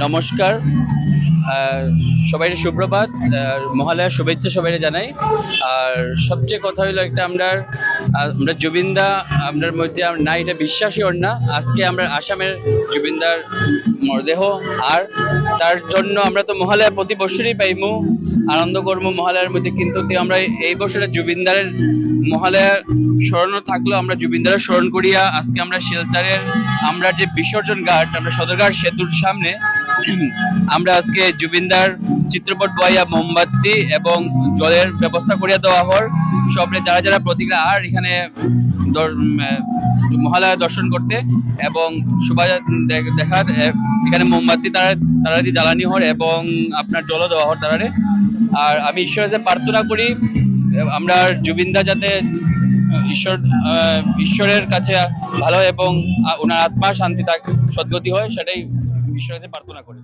নমস্কার। আহ, সবাইকে সুপ্রভাত মহালয়ার শুভেচ্ছা সবাই জানাই। আর সবচেয়ে কথা হলো একটা আমরা আমরা জুবিনদা আপনার মধ্যে না এটা বিশ্বাসই ওর না। আজকে আমরা আসামের জুবিনদার মরদেহ আর তার জন্য আমরা তো মহালয়া প্রতি বছরই পাইমু আনন্দ করব মহালয়ার মধ্যে কিন্তু আমরা এই বছরে জুবিনদারের মহালয়ার স্মরণ থাকলেও আমরা জুবিনদারের স্মরণ করিয়া আজকে আমরা শিলচরের আমরা যে বিসর্জন ঘাট আমরা সদরঘাট সেতুর সামনে আমরা আজকে জুবিনদার চিত্রপট বইয়া মোমবাতি এবং জলের ব্যবস্থা করিয়া দেওয়া হর সবরে যারা যারা প্রতিক্রিয়া আর এখানে মহালয়া দর্শন করতে এবং শোভা দেখ- দেখার এখানে মোমবাতি তারা তারা জ্বালানি হর এবং আপনার জলও দেওয়া হর তারারে। আর আমি ঈশ্বরের কাছে প্রার্থনা করি আমরা জুবিনদা যাতে ঈশ্বর ঈশ্বরের কাছে ভালো এবং ওনার আত্মা শান্তি থাক সদ্গতি হয়, সেটাই ঈশ্বরের কাছে প্রার্থনা করি।